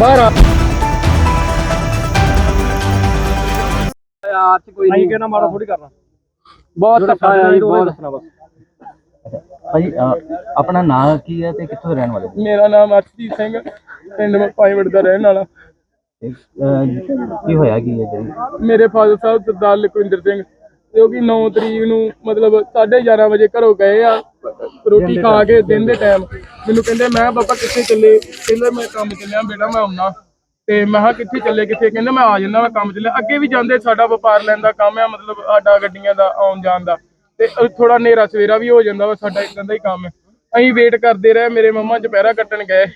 ਬਾਹਰ ਆ। ਯਾਰ ਚ ਕੋਈ ਨਹੀਂ। ਕਹਿਣਾ ਮਾੜਾ ਥੋੜੀ ਕਰਨਾ? ਬਹੁਤ ਧੱਕਾ ਆ ਜੀ ਬਹੁਤ। ਦੱਸਣਾ ਬਸ। ਭਾਈ ਅਹ, ਆਪਣਾ ਨਾਂ ਕੀ ਹੈ ਤੇ ਕਿੱਥੋਂ ਦੇ ਰਹਿਣ ਵਾਲੇ ਹੋ? ਮੇਰਾ ਨਾਮ ਅਰਸ਼ਦੀਪ ਸਿੰਘ ਪਿੰਡ ਮਪਾਈਵੜ ਦਾ ਰਹਿਣ ਵਾਲਾ। ਤੇ, ਅਹ, ਕੀ ਹੋਇਆ ਕੀ ਹੈ ਜਿਹੜੀ? ਮੇਰੇ ਫਾਦਰ ਸਾਹਿਬ ਸਰਦਾਰ ਲਖਵਿੰਦਰ ਸਿੰਘ। ਜੋ ਕਿ 9 ਤਰੀਕ ਨੂੰ ਮਤਲਬ 11:30 ਵਜੇ ਘਰੋਂ ਗਏ ਆ, ਰੋਟੀ ਖਾ ਕੇ ਦਿਨ ਦੇ ਟਾਈਮ ਮੈਨੂੰ ਕਹਿੰਦੇ, ਮੈਂ ਪਾਪਾ, ਕਿੱਥੇ ਚੱਲੇ? ਕਹਿੰਦੇ, ਮੈਂ ਕੰਮ ਚੱਲਿਆ, ਬੇਟਾ, ਮੈਂ ਆਉਣਾ। ਤੇ ਮੈਂ ਕਿਹਾ, ਕਿੱਥੇ ਚੱਲੇ, ਕਿੱਥੇ? ਕਹਿੰਦੇ, ਮੈਂ ਆ ਜਾਂਦਾ, ਮੈਂ ਕੰਮ ਚੱਲਿਆ। ਅੱਗੇ ਵੀ ਜਾਂਦੇ, ਸਾਡਾ ਵਪਾਰ ਲੈਣ ਦਾ ਕੰਮ ਆ, ਮਤਲਬ ਆਡਾ ਗੱਡੀਆਂ ਦਾ ਆਉਣ ਜਾਣ ਦਾ। ਤੇ ਥੋੜਾ ਹਨੇਰਾ ਸਵੇਰਾ ਵੀ ਹੋ ਜਾਂਦਾ ਵਾ, ਸਾਡਾ ਇਦਾਂ ਦਾ ਹੀ ਕੰਮ ਹੈ ਅਸੀਂ ਵੇਟ ਕਰਦੇ ਰਹੇ, ਮੇਰੇ ਮੰਮਾ ਦੁਪਹਿਰਾ ਕੱਟਣ ਗਏ।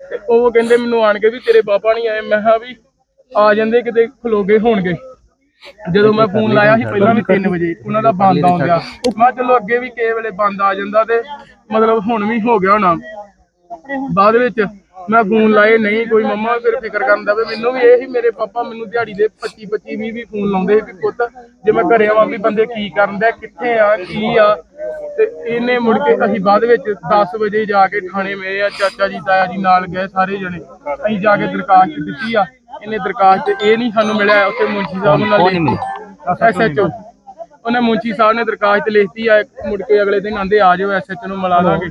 ਤੇ ਉਹ ਕਹਿੰਦੇ, ਮੈਨੂੰ ਆਣ ਕੇ ਵੀ ਤੇਰੇ ਪਾਪਾ ਨਹੀਂ ਆਏ। ਮੈਂ ਕਿਹਾ, ਵੀ ਆ ਜਾਂਦੇ, ਕਿਤੇ ਖਲੋਗੇ ਹੋਣਗੇ। ਜਦੋਂ ਮੈਂ ਫੋਨ ਲਾਇਆ ਸੀ ਪਹਿਲਾਂ ਵੀ 3 ਵਜੇ ਉਹਨਾਂ ਦਾ ਬੰਦ ਆਉਂਦਿਆ ਮੈਂ ਕਿਹਾ ਚਲੋ ਅੱਗੇ ਵੀ ਕਿਸੇ ਵੇਲੇ ਬੰਦ ਆ ਜਾਂਦਾ ਤੇ ਮਤਲਬ ਹੁਣ ਵੀ ਹੋ ਗਿਆ ਹੋਣਾ। ਬਾਅਦ ਵਿੱਚ ਮੈਂ ਫੋਨ ਲਾਏ ਨਹੀਂ ਕੋਈ ਮੰਮਾ ਫਿਰ ਫਿਕਰ ਕਰਦਾ ਵੀ ਮੈਨੂੰ ਵੀ ਇਹ ਹੀ ਮੇਰੇ ਪਾਪਾ ਮੈਨੂੰ ਦਿਹਾੜੀ ਦੇ 25 25 20 20 ਫੋਨ ਲਾਉਂਦੇ ਸੀ ਵੀ ਪੁੱਤ ਜੇ ਮੈਂ ਘਰੇ ਆਵਾਂ ਵੀ ਬੰਦੇ ਕੀ ਕਰਨ ਦੇ ਕਿੱਥੇ ਆ ਕੀ ਆ? ਤੇ ਇਹਨੇ ਮੁੜ ਕੇ ਅਸੀਂ ਬਾਅਦ ਵਿੱਚ 10 ਵਜੇ ਜਾ ਕੇ ਥਾਣੇ ਮੇਰੇ ਆ ਚਾਚਾ ਜੀ ਤਾਇਆ ਜੀ ਨਾਲ ਗਏ ਸਾਰੇ ਜਣੇ। ਅਸੀਂ ਜਾ ਕੇ ਦਰਖਾਸਤ ਦਿੱਤੀ ਆ। ਇਹਨੇ ਦਰਖਾਸਤ ਇਹ ਨਹੀਂ ਸਾਨੂੰ ਮਿਲਿਆ ਉੱਥੇ ਮੁੰਸ਼ੀ ਸਾਹਿਬ ਨਾਲ ਕੌਣ ਨਹੀਂ ਐਸਐਚਓ ਉਹਨੇ ਮੁੰਚੀ ਸਾਹਿਬ ਨੇ ਦਰਖਾਸਤ ਲਿਖਤੀ ਆ ਮੁੜ ਕੇ ਅਗਲੇ ਦਿਨ ਆਂਦੇ ਆ ਜਾਓ ਐਸਐਚਓ ਨੂੰ ਮਿਲਾ ਦਾਂਗੇ।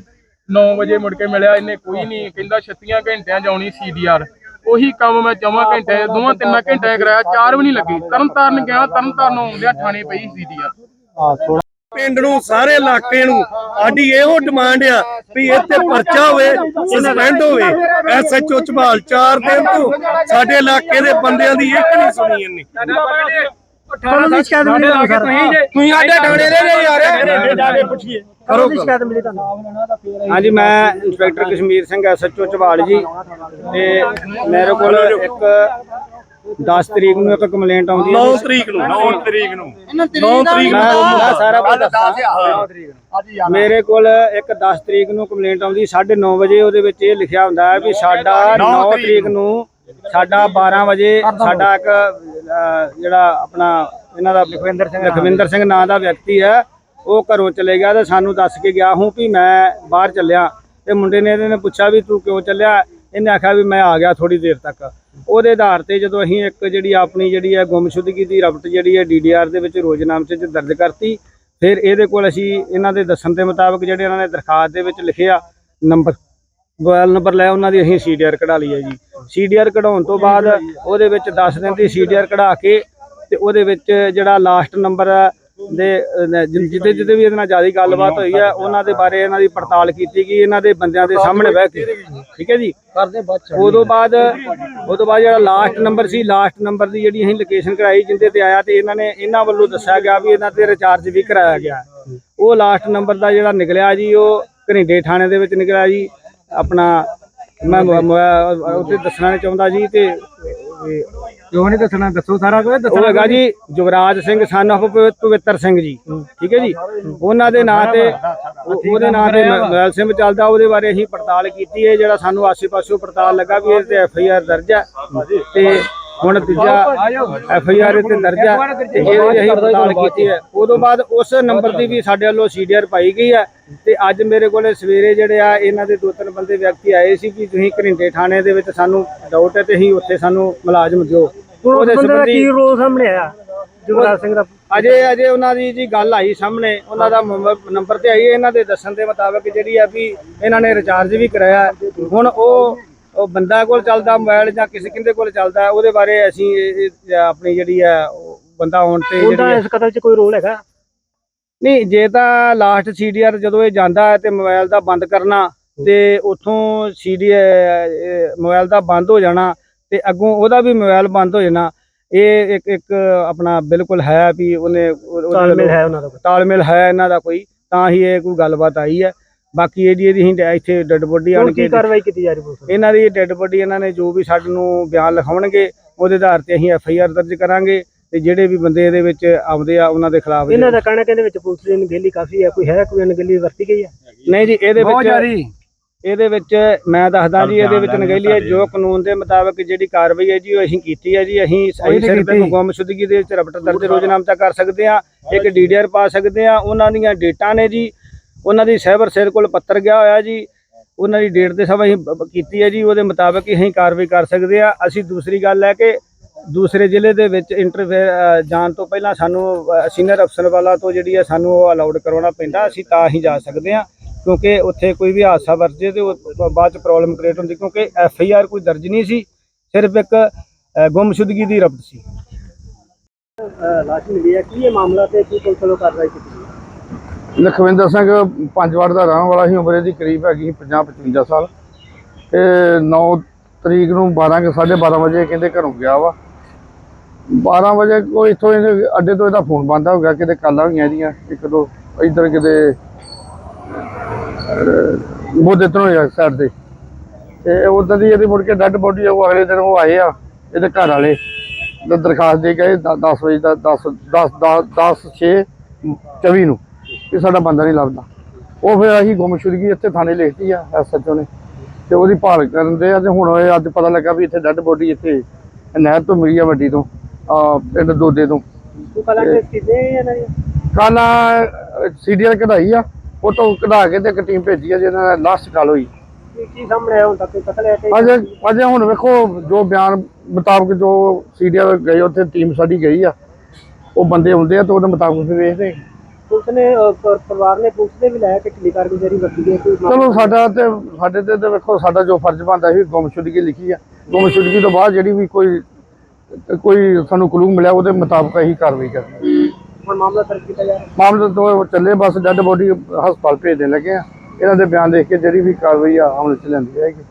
9 ਵਜੇ ਮੁੜ ਕੇ ਮਿਲਿਆ ਇਹਨੇ ਕੋਈ ਨਹੀਂ ਕਹਿੰਦਾ 36 ਘੰਟਿਆਂ ਚ ਆਉਣੀ ਸੀਡੀਆਰ। ਉਹੀ ਕੰਮ ਮੈਂ ਚੌਵਾਂ ਘੰਟੇ ਦੋਵਾਂ ਤਿੰਨਾਂ ਘੰਟਿਆਂ 'ਚ ਕਰਾਇਆ ਚਾਰ ਵੀ ਨਹੀਂ ਲੱਗੀ। ਤਰਨਤਾਰਨ ਗਿਆ ਤਰਨਤਾਰਨ ਆਉਂਦਿਆਂ ਥਾਣੇ ਪਈ ਸੀਡੀਆਰ। ਪਿੰਡ ਨੂੰ ਸਾਰੇ ਇਲਾਕੇ ਨੂੰ। ਸਾਡੀ ਇਹੋ ਡਿਮਾਂਡ ਆ ਵੀ ਇੱਥੇ ਪਰਚਾ ਹੋਵੇ ਸਸਪੈਂਡ ਹੋਵੇ। ਐਸਐਚਓ ਝਬਾਲ ਚਾਰ ਦਿਨ ਤੋਂ ਸਾਡੇ ਇਲਾਕੇ ਦੇ ਬੰਦਿਆਂ ਦੀ ਇੱਕ ਨਹੀਂ ਸੁਣੀ ਇਹਨੇ ਕਦੋਂ ਦੀ ਸ਼ਿਕਾਇਤ ਮਿਲੀ ਤੁਹਾਨੂੰ ਸਰ। ਤੁਸੀਂ ਸਾਡੇ ਥਾਣੇ ਦੇ ਨੇ ਯਾਰ। ਜਾ ਕੇ ਪੁੱਛੀਏ ਕਦੋਂ ਦੀ ਸ਼ਿਕਾਇਤ ਮਿਲੀ ਤੁਹਾਨੂੰ। ਹਾਂਜੀ ਮੈਂ ਇੰਸਪੈਕਟਰ ਕਸ਼ਮੀਰ ਸਿੰਘ ਐਸਐਚਓ ਚਵਾਲ ਜੀ। ਤੇ ਮੇਰੇ ਕੋਲ ਇੱਕ 10 ਤਰੀਕ ਨੂੰ ਇੱਕ ਕੰਪਲੇਂਟ ਆਉਂਦੀ ਹੈ। 9 ਤਰੀਕ ਨੂੰ 9 ਤਰੀਕ ਨੂੰ। 9 ਤਰੀਕ ਮੈਂ ਮੈਂ ਸਾਰਾ ਕੁਝ ਦੱਸਾਂ ਮੇਰੇ ਕੋਲ ਇੱਕ 10 ਤਰੀਕ ਨੂੰ ਕੰਪਲੇਂਟ ਆਉਂਦੀ 9:30 ਵਜੇ ਉਹਦੇ ਵਿੱਚ ਇਹ ਲਿਖਿਆ ਹੁੰਦਾ ਹੈ ਵੀ ਸਾਡਾ 9 ਤਰੀਕ ਨੂੰ ਸਾਡਾ 12 ਵਜੇ ਸਾਡਾ ਇੱਕ ਜਿਹੜਾ ਆਪਣਾ ਇਹਨਾਂ ਦਾ ਲਖਵਿੰਦਰ ਸਿੰਘ ਲਖਵਿੰਦਰ ਸਿੰਘ ਨਾਂ ਦਾ ਵਿਅਕਤੀ ਹੈ ਉਹ ਘਰੋਂ ਚਲੇ ਗਿਆ ਤੇ ਸਾਨੂੰ ਦੱਸ ਕੇ ਗਿਆ ਹੂੰ ਵੀ ਮੈਂ ਬਾਹਰ ਚੱਲਿਆ। ਤੇ ਮੁੰਡੇ ਨੇ ਇਹਨੇ ਪੁੱਛਿਆ ਵੀ ਤੂੰ ਕਿਉਂ ਚੱਲਿਆ? ਇਹਨੇ ਆਖਿਆ ਵੀ ਮੈਂ ਆ ਗਿਆ ਥੋੜੀ ਦੇਰ ਤੱਕ। ਉਹਦੇ ਆਧਾਰ ਤੇ ਜਦੋਂ ਅਸੀਂ ਇੱਕ ਜਿਹੜੀ ਆਪਣੀ ਜਿਹੜੀ ਹੈ ਗੁੰਮਸ਼ੁਦਗੀ ਦੀ ਰਪਟ ਜਿਹੜੀ ਹੈ ਡੀਡੀਆਰ ਦੇ ਵਿੱਚ ਰੋਜ਼ਨਾਮੇ 'ਚ ਦਰਜ ਕਰਤੀ। ਫਿਰ ਇਹਦੇ ਕੋਲ ਅਸੀਂ ਇਹਨਾਂ ਦੇ ਦੱਸਣ ਦੇ ਮੁਤਾਬਕ ਜਿਹੜੇ ਇਹਨਾਂ ਨੇ ਦਰਖਾਸਤ ਦੇ ਵਿੱਚ ਲਿਖਿਆ, ਨੰਬਰ, ਮੋਬਾਈਲ ਨੰਬਰ ਲੈ ਉਹਨਾਂ ਦੀ ਅਸੀਂ ਸੀਡੀਆਰ ਕਢਾ ਲਈ ਹੈ ਜੀ। ਸੀਡੀਆਰ ਕਢਾਉਣ ਤੋਂ ਬਾਅਦ ਉਹਦੇ ਵਿੱਚ 10 ਦਿਨ ਦੀ ਸੀਡੀਆਰ ਕਢਾ ਕੇ ਤੇ ਉਹਦੇ ਵਿੱਚ ਜਿਹੜਾ ਲਾਸਟ ਨੰਬਰ ਹੈ ਦੇ ਅਹ, ਜਿ- ਜਿਹਦੇ ਜਿਹਦੇ ਵੀ ਇਹਦੇ ਨਾਲ ਜ਼ਿਆਦਾ ਗੱਲਬਾਤ ਹੋਈ ਹੈ ਉਹਨਾਂ ਦੇ ਬਾਰੇ ਇਹਨਾਂ ਦੀ ਪੜਤਾਲ ਕੀਤੀ ਗਈ ਇਹਨਾਂ ਦੇ ਬੰਦਿਆਂ ਦੇ ਸਾਹਮਣੇ ਬਹਿ ਕੇ। ਠੀਕ ਹੈ ਜੀ? ਕਰਦੇ ਬਾਅਦ ਉਦੋਂ ਬਾਅਦ ਉਦੋਂ ਬਾਅਦ ਜਿਹੜਾ ਲਾਸਟ ਨੰਬਰ ਸੀ ਲਾਸਟ ਨੰਬਰ ਦੀ ਜਿਹੜੀ ਅਸੀਂ ਲੋਕੇਸ਼ਨ ਕਰਾਈ ਜਿੰਦੇ ਤੇ ਆਇਆ ਤੇ ਇਹਨਾਂ ਨੇ ਇਹਨਾਂ ਵੱਲੋਂ ਦੱਸਿਆ ਗਿਆ ਵੀ ਇਹਨਾਂ ਤੇ ਰਿਚਾਰਜ ਵੀ ਕਰਾਇਆ ਗਿਆ। ਉਹ ਲਾਸਟ ਨੰਬਰ ਦਾ ਜਿਹੜਾ ਨਿਕਲਿਆ ਜੀ ਉਹ ਘਰਿੰਡੇ ਥਾਣੇ ਦੇ ਵਿੱਚ ਨਿਕਲਿਆ ਜੀ। ਆਪਣਾ ਮੈਂ ਉੱਥੇ ਦੱਸਣਾ ਚਾਹੁੰਦਾ ਜੀ ਤੇ ਕਿਉਂ ਨਹੀਂ ਦੱਸਣਾ? ਦੱਸੋ ਸਾਰਾ ਕੁਝ ਉਹ ਹੈਗਾ ਜੀ ਜੁਗਰਾਜ ਸਿੰਘ ਸਨ ਪਵਿ- ਪਵਿੱਤਰ ਸਿੰਘ ਜੀ। ਠੀਕ ਹੈ ਜੀ? ਉਹਨਾਂ ਦੇ ਨਾਂ ਤੇ ਉਹ- ਉਹਦੇ ਨਾਂ ਤੇ ਮੋਬਾਈਲ ਸਿਮ ਚੱਲਦਾ ਉਹਦੇ ਬਾਰੇ ਅਸੀਂ ਪੜਤਾਲ ਕੀਤੀ ਹੈ ਜਿਹੜਾ ਸਾਨੂੰ ਆਸੇ-ਪਾਸੋਂ ਪੜਤਾਲ ਲੱਗਾ ਵੀ ਇਹਦੇ ਤੇ ਐਫ ਆਈ ਆਰ ਦਰਜ ਹੈ। ਤੇ ਹੁਣ ਦੂਜਾ ਐਫ ਆਈ ਆਰ ਤੇ ਦਰਜ ਹੈ ਤੇ ਇਹਦੀ ਅਸੀਂ ਪੜਤਾਲ ਕੀਤੀ ਹੈ। ਉਦੋਂ ਬਾਅਦ ਉਸ ਨੰਬਰ ਦੀ ਵੀ ਸਾਡੇ ਵੱਲੋਂ ਸੀਡੀਆਰ ਪਾਈ ਗਈ ਹੈ। ਤੇ ਅੱਜ ਮੇਰੇ ਕੋਲੇ ਸਵੇਰੇ ਜਿਹੜੇ ਆ ਇਹਨਾਂ ਦੇ ਦੋ ਤਿੰਨ ਬੰਦੇ ਵਿਅਕਤੀ ਆਏ ਸੀ ਕਿ ਤੁਸੀਂ ਘਰਿੰਡੇ ਥਾਣੇ ਦੇ ਵਿੱਚ ਸਾਨੂੰ ਡਾਊਟ ਹੈ ਤੇ ਅਸੀਂ ਉੱਥੇ ਸਾਨੂੰ ਮੁਲਾਜ਼ਮ ਦਿਓ। ਉਹਦੇ ਬੰਦੇ ਦਾ ਕੀ ਰੋਲ ਸਾਹਮਣੇ ਆਇਆ? ਜੁਗਰਾਜ ਸਿੰਘ ਦਾ। ਅਜੇ ਅਜੇ ਉਹਨਾਂ ਦੀ ਜੀ ਗੱਲ ਆਈ ਸਾਹਮਣੇ ਉਹਨਾਂ ਦਾ ਨੰਬਰ ਤੇ ਆਈ ਹੈ, ਇਹਨਾਂ ਦੇ ਦੱਸਣ ਦੇ ਮੁਤਾਬਕ ਜਿਹੜੀ ਆ ਵੀ ਇਹਨਾਂ ਨੇ ਰਿਚਾਰਜ ਵੀ ਕਰਾਇਆ। ਹੈ। ਹੁਣ ਉਹ ਉਹ ਬੰਦਾ ਕੋਲ ਚੱਲਦਾ ਮੋਬਾਈਲ ਜਾਂ ਕਿਸੇ ਕਿੰਦੇ ਕੋਲ ਚੱਲਦਾ ਹੈ, ਉਹਦੇ ਬਾਰੇ ਅਸੀਂ ਇਹ- ਇਹ ਆਪਣੀ ਜਿਹੜੀ ਆ ਉਹ ਬੰਦਾ ਆਉਣ ਤੇ ਜਿਹੜੀ ਉਹਦਾ ਇਸ ਕਤਲ 'ਚ ਕੋਈ ਰੋਲ ਹੈਗਾ? ਨਹੀਂ ਜੇ ਤਾਂ ਲਾਸਟ ਸੀਡੀਆਰ ਜਦੋਂ ਇਹ ਜਾਂਦਾ ਹੈ ਤੇ ਮੋਬਾਈਲ ਦਾ ਬੰਦ ਕਰਨਾ ਤੇ ਉਥੋਂ ਸੀਡੀ ਮੋਬਾਈਲ ਦਾ ਬੰਦ ਹੋ ਜਾਣਾ ਤੇ ਅੱਗੋਂ ਉਹਦਾ ਵੀ ਮੋਬਾਈਲ ਬੰਦ ਹੋ ਜਾਣਾ ਇਹ ਇੱਕ ਇੱਕ ਆਪਣਾ ਬਿਲਕੁਲ ਹੈ ਵੀ ਉਹਨੇ ਤਾਲਮੇਲ ਹੈ ਉਹਨਾਂ ਦਾ? ਤਾਲਮੇਲ ਹੈ ਇਹਨਾਂ ਦਾ ਕੋਈ ਤਾਂ ਹੀ ਇਹ ਕੋਈ ਗੱਲਬਾਤ ਆਈ ਹੈ ਬਾਕੀ ਇਹਦੀ ਇਹਦੀ ਅਸੀਂ ਇੱਥੇ ਡੈੱਡ ਬੋਡੀ ਆਣ ਕੇ ਕੀ ਕਾਰਵਾਈ ਕੀਤੀ ਜਾ ਰਹੀ ਪੁਲਿਸ? ਇਹਨਾਂ ਦੀ ਡੈੱਡ ਬੋਡੀ ਇਹਨਾਂ ਨੇ ਜੋ ਵੀ ਸਾਨੂੰ ਬਿਆਨ ਲਿਖਾਉਣਗੇ ਉਹਦੇ ਆਧਾਰ ਤੇ ਅਸੀਂ ਐਫ ਆਈ ਆਰ ਦਰਜ ਕਰਾਂਗੇ ਤੇ ਜਿਹੜੇ ਵੀ ਬੰਦੇ ਇਹਦੇ ਵਿੱਚ ਆਉਂਦੇ ਆ ਉਹਨਾਂ ਦੇ ਖਿਲਾਫ ਇਹਨਾਂ ਦਾ ਕਹਿਣਾ ਕਹਿੰਦੇ ਵਿੱਚ ਪੁਲਿਸ ਦੀ ਅਣਗਹਿਲੀ ਕਾਫੀ ਹੈ ਕੋਈ ਹੈ ਕੋਈ ਅਣਗਹਿਲੀ ਵਰਤੀ ਗਈ ਹੈ ਨਹੀਂ ਜੀ ਇਹਦੇ ਵਿੱਚ ਇਹਦੇ ਵਿੱਚ ਮੈਂ ਦੱਸਦਾ ਜੀ ਇਹਦੇ ਵਿੱਚ ਨਗੇਲੀ ਹੈ ਜੋ ਕਾਨੂੰਨ ਦੇ ਮੁਤਾਬਕ ਜਿਹੜੀ ਕਾਰਵਾਈ ਹੈ ਜੀ ਉਹ ਅਸੀਂ ਕੀਤੀ ਹੈ ਜੀ ਅਸੀਂ ਸਹੀ ਸਿਰਫ ਗੁੰਮਸ਼ੁਦਗੀ ਦੇ ਵਿੱਚ ਰਪਟ ਦਰਜ ਰੋਜ਼ਨਾਮਾ ਕਰ ਸਕਦੇ ਆ ਇੱਕ ਡੀਡੀਆਰ ਪਾ ਸਕਦੇ ਆ ਉਹਨਾਂ ਦੀਆਂ ਡੇਟਾਂ ਨੇ ਜੀ ਉਹਨਾਂ ਦੀ ਸਾਈਬਰ ਸੈੱਲ ਕੋਲ ਪੱਤਰ ਗਿਆ ਹੋਇਆ ਜੀ ਉਹਨਾਂ ਦੀ ਡੇਟ ਤੇ ਸਭ ਅਸੀਂ ਕੀਤੀ ਹੈ ਜੀ ਉਹਦੇ ਮੁਤਾਬਕ ਹੀ ਅਸੀਂ ਕਾਰਵਾਈ ਕਰ ਸਕਦੇ ਆ ਅਸੀਂ ਦੂਸਰੀ ਗੱਲ ਹੈ ਕਿ ਦੂਸਰੇ ਜ਼ਿਲ੍ਹੇ ਦੇ ਵਿੱਚ ਇੰਟਰਫੇਅਰ ਜਾਣ ਤੋਂ ਪਹਿਲਾਂ ਸਾਨੂੰ ਸੀਨੀਅਰ ਅਫਸਰ ਵਾਲਾ ਤੋਂ ਜਿਹੜੀ ਹੈ ਸਾਨੂੰ ਉਹ ਅਲਾਉਡ ਕਰਵਾਉਣਾ ਪੈਂਦਾ ਅਸੀਂ ਤਾਂ ਹੀ ਜਾ ਸਕਦੇ ਆ ਕਿਉਂਕਿ ਉੱਥੇ ਕੋਈ ਵੀ ਹਾਦਸਾ ਵਰਜੇ ਤੇ ਉਹ ਬਾਅਦ ਚ ਪ੍ਰੋਬਲਮ ਕ੍ਰੀਏਟ ਹੁੰਦੀ ਕਿਉਂਕਿ ਐਫ ਆਈ ਆਰ ਕੋਈ ਦਰਜ ਨਹੀਂ ਸੀ ਸਿਰਫ ਇੱਕ ਗੁੰਮਸ਼ੁਦਗੀ ਦੀ ਰਪਟ ਸੀ। ਲਾਸ਼ ਮਿਲੀ ਹੈ। ਕੀ ਇਹ ਮਾਮਲਾ ਤੇ ਕੀ ਪੁਲਿਸ ਵੱਲੋਂ ਕਾਰਵਾਈ ਕੀਤੀ? ਲਖਵਿੰਦਰ ਸਿੰਘ ਪੰਜਵਾੜ ਦਾ ਰਹਿਣ ਵਾਲਾ ਸੀ ਉਮਰ ਇਹਦੀ ਕਰੀਬ ਹੈਗੀ 50 55 ਸਾਲ। ਤੇ 9 ਤਰੀਕ ਨੂੰ 12 ਕੇ 12:30 ਵਜੇ ਕਹਿੰਦੇ ਘਰੋਂ ਗਿਆ ਵਾ। 12 ਵਜੇ ਕੋਈ ਇੱਥੋਂ ਇਹਦੇ ਅੱਡੇ ਤੋਂ ਇਹਦਾ ਫੋਨ ਬੰਦ ਹੋ ਗਿਆ ਕਿਤੇ ਕਾਲਾਂ ਹੋਈਆਂ ਇਹਦੀਆਂ ਇੱਕ ਦੋ ਇੱਧਰ ਕਿਤੇ ਮੋਦੇ ਤੋਂ ਹੋਇਆ ਸਾਈਡ ਤੇ। ਤੇ ਉਦੋਂ ਦੀ ਇਹਦੀ ਮੁੜ ਕੇ ਡੈੱਡ ਬੋਡੀ ਉਹ ਅਗਲੇ ਦਿਨ ਉਹ ਆਏ ਆ ਇਹਦੇ ਘਰ ਵਾਲੇ। ਦ- ਦਰਖਾਸਤ ਦੇ ਗਏ 10 ਵਜੇ ਦਾ 10 10 10 6 24 ਨੂੰ। ਕਿ ਸਾਡਾ ਬੰਦਾ ਨਹੀਂ ਲੱਭਦਾ। ਉਹ ਫਿਰ ਅਸੀਂ ਗੁੰਮਸ਼ੁਦਗੀ ਇੱਥੇ ਥਾਣੇ ਲਿਖਤੀ ਆ ਐਸਐਚਓ ਨੇ। ਤੇ ਉਹਦੀ ਭਾਲ ਕਰਨ ਦੇ ਆ ਤੇ ਹੁਣ ਇਹ ਅੱਜ ਪਤਾ ਲੱਗਾ ਵੀ ਇੱਥੇ ਡੈੱਡ ਬੋਡੀ ਇੱਥੇ ਨਹਿਰ ਤੋਂ ਮਿਲੀ ਆ ਵੱਡੀ ਤੋਂ ਆ ਪਿੰਡ ਦੋਦੇ ਤੋਂ। ਟੈਸਟ ਕੀਤੇ ਜਾਂ ਨਹੀਂ ਕਾਲਾ ਸੀਡੀਆਰ ਕਢਾਈ ਆ। ਉਹ ਤੋਂ ਕਢਾ ਕੇ ਤੇ ਇੱਕ ਟੀਮ ਭੇਜੀ ਆ ਜਿਹਨਾਂ ਨਾਲ ਲਾਸਟ ਕਾਲ ਹੋਈ। ਕੀ ਕੀ ਸਾਹਮਣੇ ਆਇਆ ਹੁਣ ਤੱਕ? ਕਤਲ ਹੈ ਕਿ ਅਜੇ ਅਜੇ ਹੁਣ ਵੇਖੋ ਜੋ ਬਿਆਨ ਮੁਤਾਬਕ ਜੋ ਸੀਡੀਆਰ ਗਏ ਉੱਥੇ ਟੀਮ ਸਾਡੀ ਗਈ ਆ। ਉਹ ਬੰਦੇ ਹੁੰਦੇ ਆ ਤੇ ਉਹਦੇ ਮੁਤਾਬਕ ਫਿਰ ਵੇਖਦੇ ਆ। ਪੁਲਿਸ ਨੇ ਅਹ, ਪਰ- ਪਰਿਵਾਰ ਨੇ ਪੁਲਿਸ ਦੇ ਵੀ ਲਾਇਆ ਕਿ ਢਿੱਲੀ ਕਾਰਗੁਜ਼ਾਰੀ ਵਰਤੀ ਗਈ ਕੋਈ ਚਲੋ ਸਾਡਾ ਤੇ ਸਾਡੇ ਤੇ ਤੇ ਵੇਖੋ ਸਾਡਾ ਜੋ ਫਰਜ਼ ਬਣਦਾ ਸੀ ਗੁੰਮਸ਼ੁਦਗੀ ਲਿਖੀ ਆ। ਗੁੰਮਸ਼ੁਦਗੀ ਤੋਂ ਬਾਅਦ ਜਿਹੜੀ ਵੀ ਕੋਈ ਕੋਈ ਸਾਨੂੰ ਕਲੂ ਮਿਲਿਆ ਉਹਦੇ ਮੁਤਾਬਕ ਅਸੀਂ ਕਾਰਵਾਈ ਕਰਨੀ ਹੁਣ ਮਾਮਲਾ ਦਰਜ ਕੀਤਾ ਜਾ ਰਿਹਾ ਮਾਮਲੇ ਤੋਂ ਚੱਲੇ, ਬਸ ਡੈੱਡ ਬੋਡੀ ਹਸਪਤਾਲ ਭੇਜਣ ਲੱਗੇ ਆ। ਇਹਨਾਂ ਦੇ ਬਿਆਨ ਦੇਖ ਕੇ ਜਿਹੜੀ ਵੀ ਕਾਰਵਾਈ ਆ, ਅਮਲ ਚ ਲੈਂਦੀ ਜਾਏਗੀ।